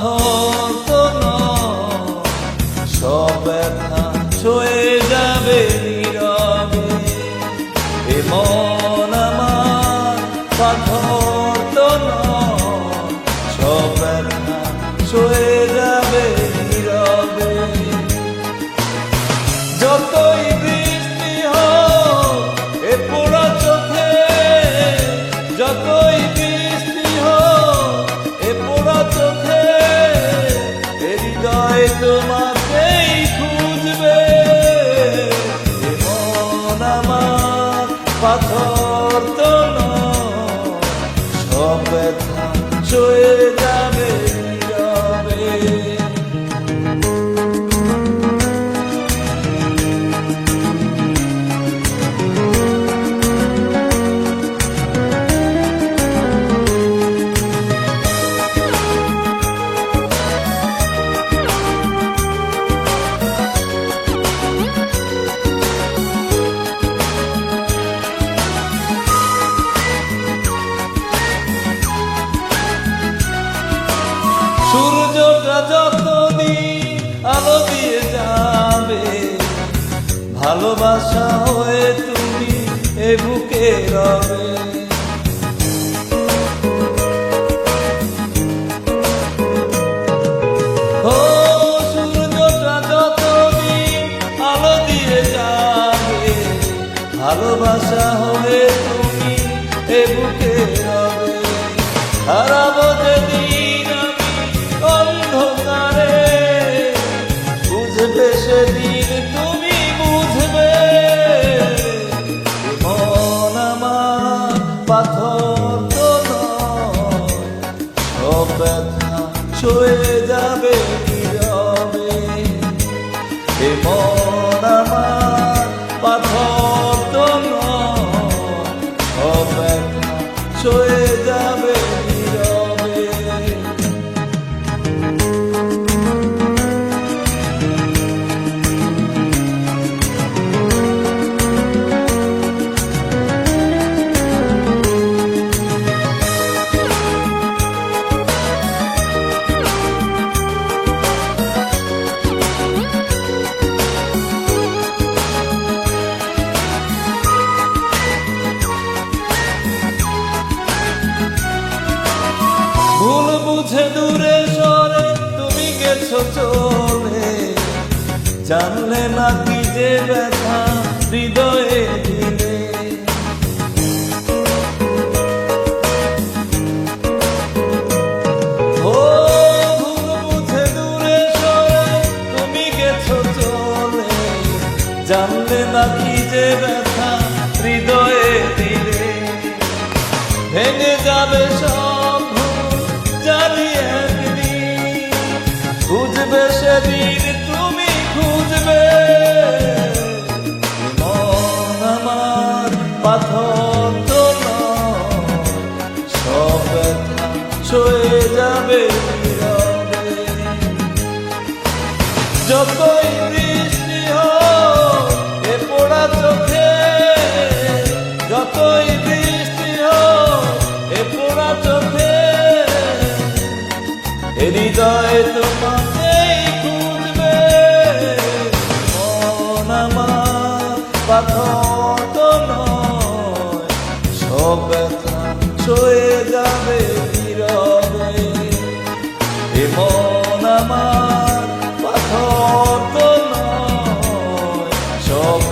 পাথর তো নয়, সব ব্যথা ছয়ে যাবে নীরবে। এ পাথর। যতদিন আলো দিয়ে যাবে ভালোবাসা হয়ে তুমি এ বুকে রবে। ভালোবাসা হয়ে পাথর ব্যথা যাবে নীরবে। বুঝে দূরে সরে, তুমি গেছো চলে। জানলে না কি যে ব্যথা হৃদয়ে দিলে জানলে না কি যে ব্যথা হৃদয়ে দিলে ভেঙে যাবে ছয়ে যাবে। যতই বৃষ্টি হোক, এ পোড়া চোখে, যতই বৃষ্টি হোক, এ পোড়া চোখে। হৃদয় তোমাকেই খুঁজবে। মন আমার পাথর তো নয়, সব ছয়ে যাবে। নীরবে। এ মন আমার পাথর তো নয় সব